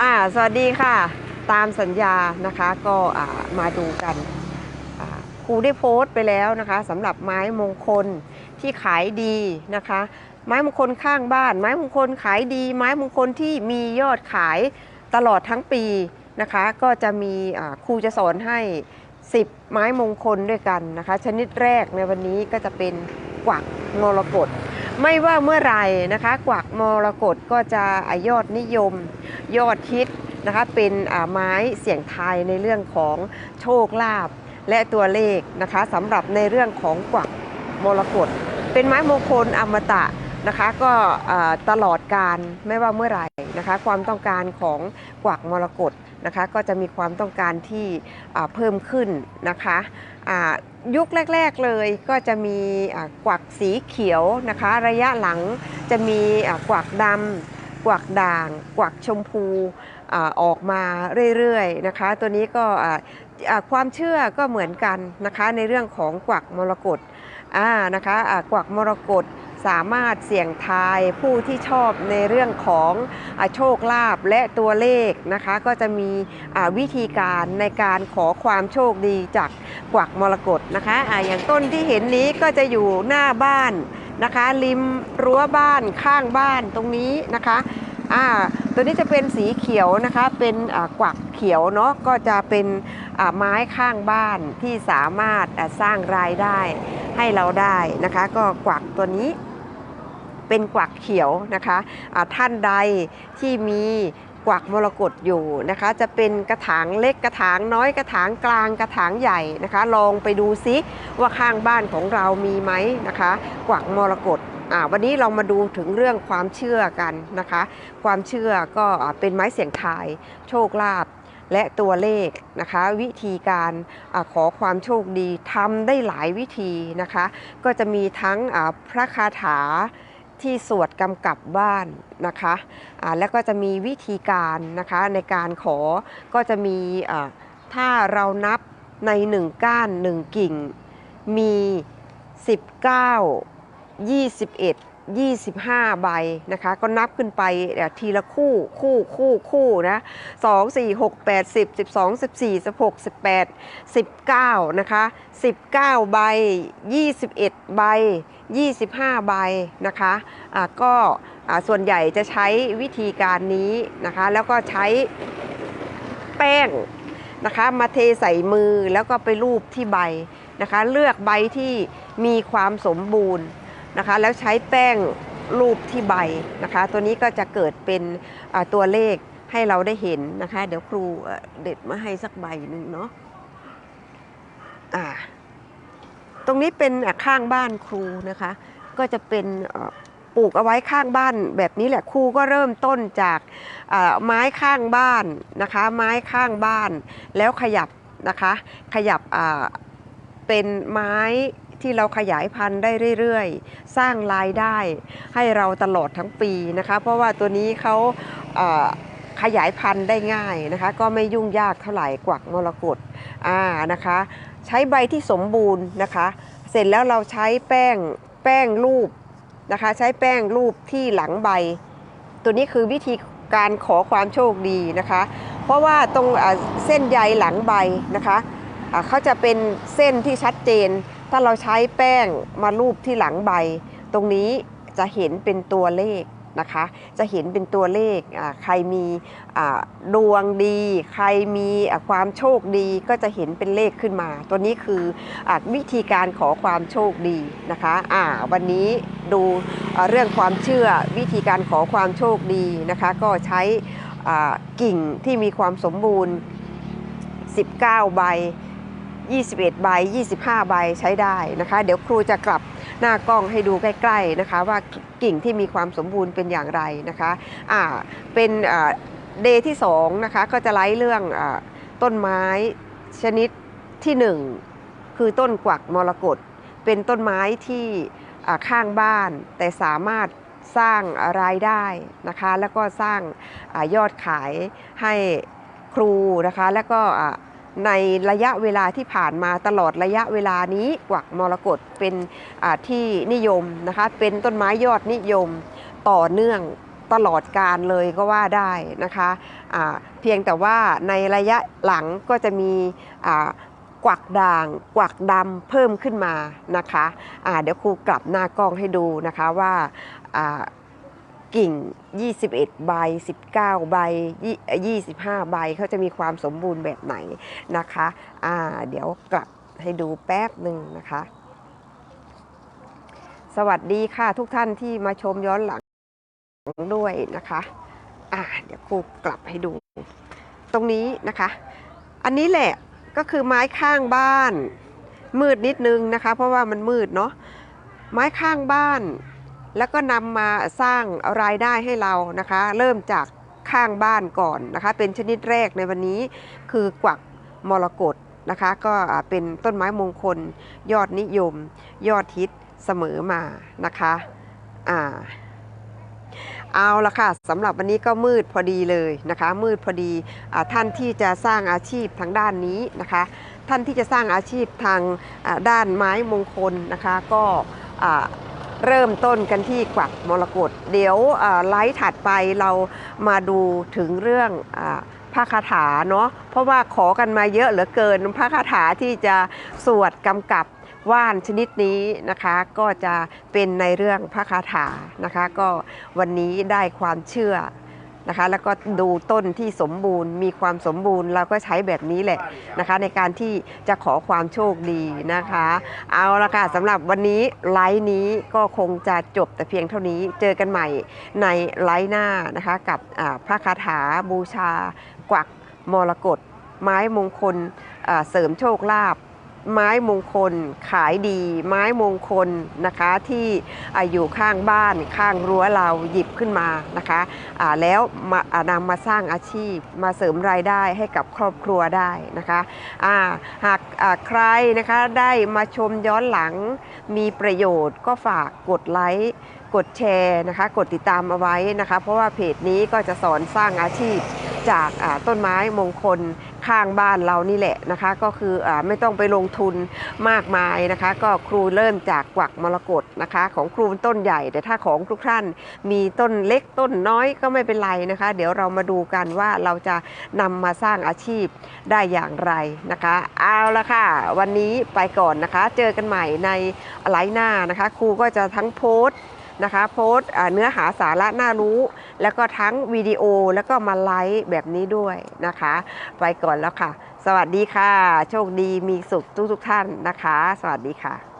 อ่าสวัสดีค่ะ ตามสัญญานะคะก็อ่ามาดูกันครูได้โพสต์ไปแล้วนะคะสำหรับไม้มงคลที่ขายดีนะคะ ไม้มงคลข้างบ้าน ไม้มงคลขายดี ไม้มงคลที่มียอดขายตลอดทั้งปีนะคะ ก็จะมีครูจะสอนให้ 10 ไม้มงคลด้วยกันนะคะ ชนิดแรกในวันนี้ก็จะเป็นกวักมรกต ไม่ว่าเมื่อไหรนะคะ กวักมรกตก็จะอายอดนิยม ยอดฮิตนะคะเป็นไม้เสี่ยงทายในเรื่องของโชคลาภและตัวเลขนะคะสำหรับในเรื่องของกวักมรกตเป็นไม้มงคลอมตะ นะคะ ก็ตลอดการไม่ว่าเมื่อไหร่นะคะ ความต้องการของกวักมรกตนะคะ ก็จะมีความต้องการที่เพิ่มขึ้นนะคะยุคแรก ๆเลยก็จะมีกวักสีเขียวนะคะ ระยะหลังจะมีกวักดำกวักด่าง กวักชมพูออกมาเรื่อยๆนะคะ ตัวนี้ก็ความเชื่อก็เหมือนกันนะคะในเรื่องของกวักมรกตอ่านะคะกวักมรกต สามารถเสี่ยงทายผู้ที่ชอบในเรื่องของอโชคลาภและตัวเลขนะคะ ก็จะมีวิธีการในการขอความโชคดีจากกวักมรกตนะคะอาอย่างต้นที่เห็นนี้ก็จะอยู่หน้าบ้านนะคะ ริมรั้วบ้านข้างบ้านตรงนี้นะคะอ่าตัวนี้จะเป็นสีเขียวนะคะ เป็นกวักเขียวเนาะก็จะเป็นไม้ข้างบ้านที่สามารถสร้างรายได้ ให้เราได้นะคะ ก็กวักตัวนี้เป็นกวักเขียวนะคะอ่าท่านใดที่มีกวักมรกตอยู่นะคะ จะเป็นกระถางเล็กกระถางน้อยกระถางกลางกระถางใหญ่นะคะ ลองไปดูซิว่าข้างบ้านของเรามีไหมนะคะ กวักมรกตวันนี้เรามาดูถึงเรื่องความเชื่อกันนะคะ ความเชื่อก็อเป็นไม้เสียงทาย โชคลาภ และตัวเลขนะคะ วิธีการอขอความโชคดีทำได้หลายวิธีนะคะ ก็จะมีทั้งพระคาถาที่สวดกำกับบ้านนะคะอ่าแล้วก็จะมีวิธีการนะคะในการขอก็จะมีอ่าถ้าเรานับในหนึ่งก้านหนึ่งกิ่ง มี 19 21 25 ใบนะคะ ก็นับขึ้นไปเอ่อทีละคู่คู่คู่คู่นะ2 4 6 8 10 12 14 16 18 19นะคะ19ใบ21ใบ25ใบนะคะอ่าก็อ่าส่วนใหญ่จะใช้วิธีการนี้นะคะ แล้วก็ใช้แป้งนะคะ มาเทใส่มือแล้วก็ไปรูปที่ใบนะคะ เลือกใบที่มีความสมบูรณ์ นะคะ แล้วใช้แป้งรูปที่ใบนะคะ ตัวนี้ก็จะเกิดเป็นตัวเลขให้เราได้เห็นนะคะ เดี๋ยวครูเด็ดมาให้สักใบหนึ่งเนาะอ่าตรงนี้เป็นข้างบ้านครูนะคะ ก็จะเป็นปลูกเอาไว้ข้างบ้านแบบนี้แหละครูก็เริ่มต้นจากไม้ข้างบ้านนะคะ ไม้ข้างบ้านแล้วขยับนะคะ ขยับเป็นไม้ ที่เราขยายพันธุ์ได้เรื่อยๆ สร้างรายได้ให้เราตลอดทั้งปีนะคะ เพราะว่าตัวนี้เขาขยายพันธุ์ได้ง่ายนะคะ ก็ไม่ยุ่งยากเท่าไหร่กวักมรกตอ่านะคะ ใช้ใบที่สมบูรณ์นะคะ เสร็จแล้วเราใช้แป้งแป้งรูปนะคะ ใช้แป้งรูปที่หลังใบ ตัวนี้คือวิธีการขอความโชคดีนะคะ เพราะว่าตรงเส้นใยหลังใบนะคะเขาจะเป็นเส้นที่ชัดเจน ถ้าเราใช้แป้งมารูปที่หลังใบ ตรงนี้จะเห็นเป็นตัวเลขนะคะ จะเห็นเป็นตัวเลขใครมีดวงดี ใครมีความโชคดีก็จะเห็นเป็นเลขขึ้นมา ตัวนี้คืออวิธีการขอความโชคดีนะคะวันนี้ดูเรื่องความเชื่อวิธีการขอความโชคดีนะคะ ก็ใช้กิ่งที่มีความสมบูรณ์ 19 ใบ 21 ใบ 25 ใบใช้ได้นะคะ เดี๋ยวครูจะกลับหน้ากล้องให้ดูใกล้ๆนะคะ ว่ากิ่งที่มีความสมบูรณ์เป็นอย่างไรนะคะอ่าเป็นเดย์ที่2นะคะก็จะไล่เรื่องอต้นไม้ชนิดที่ 1 คือต้นกวักมรกตเป็นต้นไม้ที่ข้างบ้าน แต่สามารถสร้างรายได้นะคะ แล้วก็สร้างอยอดขายให้ครูนะคะ แล้วก็ ในระยะเวลาที่ผ่านมาตลอดระยะเวลานี้กวักมรกตเป็นที่นิยมนะคะเป็นต้นไม้ยอดนิยมต่อเนื่องตลอดการเลยก็ว่าได้นะคะอ่าเพียงแต่ว่าในระยะหลังก็จะมีกวักด่าง กวักดำเพิ่มขึ้นมานะคะอ่าเดี๋ยวครูกลับหน้ากล้องให้ดูนะคะว่า กิ่ง 21 ใบ 19 ใบยี่25 ใบเขาจะมีความสมบูรณ์แบบไหนนะคะอ่าเดี๋ยวกลับให้ดูแป๊บหนึ่งนะคะ สวัสดีค่ะทุกท่านที่มาชมย้อนหลังด้วยนะคะอ่าเดี๋ยวครูกลับให้ดู ตรงนี้นะคะ อันนี้แหละก็คือไม้ข้างบ้าน มืดนิดนึงนะคะ เพราะว่ามันมืดเนาะไม้ข้างบ้าน แล้วก็นำมาสร้างรายได้ให้เรานะคะ เริ่มจากข้างบ้านก่อนนะคะ เป็นชนิดแรกในวันนี้คือกวักมรกตนะคะ ก็เป็นต้นไม้มงคล ยอดนิยม ยอดฮิตเสมอมานะคะอ่าเอาละค่ะสำหรับวันนี้ก็มืดพอดีเลยนะคะ มืดพอดีอท่านที่จะสร้างอาชีพทางด้านนี้นะคะ ท่านที่จะสร้างอาชีพทางด้านไม้มงคลนะคะ ก็ เริ่มต้นกันที่กวักมรกตเดี๋ยวไลฟ์ถัดไปเรามาดูถึงเรื่องอพระคาถาเนาะเพราะว่าขอกันมาเยอะเหลือเกินพระคาถาที่จะสวดกำกับว่านชนิดนี้นะคะก็จะเป็นในเรื่องพระคาถานะคะ ก็วันนี้ได้ความเชื่อ นะคะ แล้วก็ดูต้นที่สมบูรณ์ มีความสมบูรณ์เราก็ใช้แบบนี้แหละนะคะ ในการที่จะขอความโชคดีนะคะ เอาละค่ะสำหรับวันนี้ไลฟ์นี้ก็คงจะจบแต่เพียงเท่านี้เจอกันใหม่ในไลฟ์หน้านะคะ กับพระคาถาบูชากวักมรกตไม้มงคลเสริมโชคลาภ ไม้มงคลขายดี ไม้มงคลนะคะที่ออยู่ข้างบ้านข้างรั้วเราหยิบขึ้นมานะคะอ่าแล้วมานำมาสร้างอาชีพมาเสริมรายได้ให้กับครอบครัวได้นะคะอ่าหากใครนะคะได้มาชมย้อนหลังมีประโยชน์ก็ฝากกดไลค์กดแชร์นะคะกดติดตามเอาไว้นะคะ เพราะว่าเพจนี้ก็จะสอนสร้างอาชีพจากต้นไม้มงคล ข้างบ้านเรานี่แหละนะคะ ก็คืออไม่ต้องไปลงทุนมากมายนะคะ ก็ครูเริ่มจากกวักมรกตนะคะ ของครูต้นใหญ่ แต่ถ้าของทุกท่านมีต้นเล็กต้นน้อยก็ไม่เป็นไรนะคะ เดี๋ยวเรามาดูกันว่าเราจะนำมาสร้างอาชีพได้อย่างไรนะคะ เอาละค่ะ วันนี้ไปก่อนนะคะ เจอกันใหม่ในไลฟ์หน้านะคะ ครูก็จะทั้งโพสต์ นะคะ โพสเนื้อหาสาระน่ารู้ แล้วก็ทั้งวิดีโอแล้วก็มาไลฟ์แบบนี้ด้วยนะคะ ไปก่อนแล้วค่ะ สวัสดีค่ะ โชคดีมีสุขทุกทุกท่านนะคะ สวัสดีค่ะ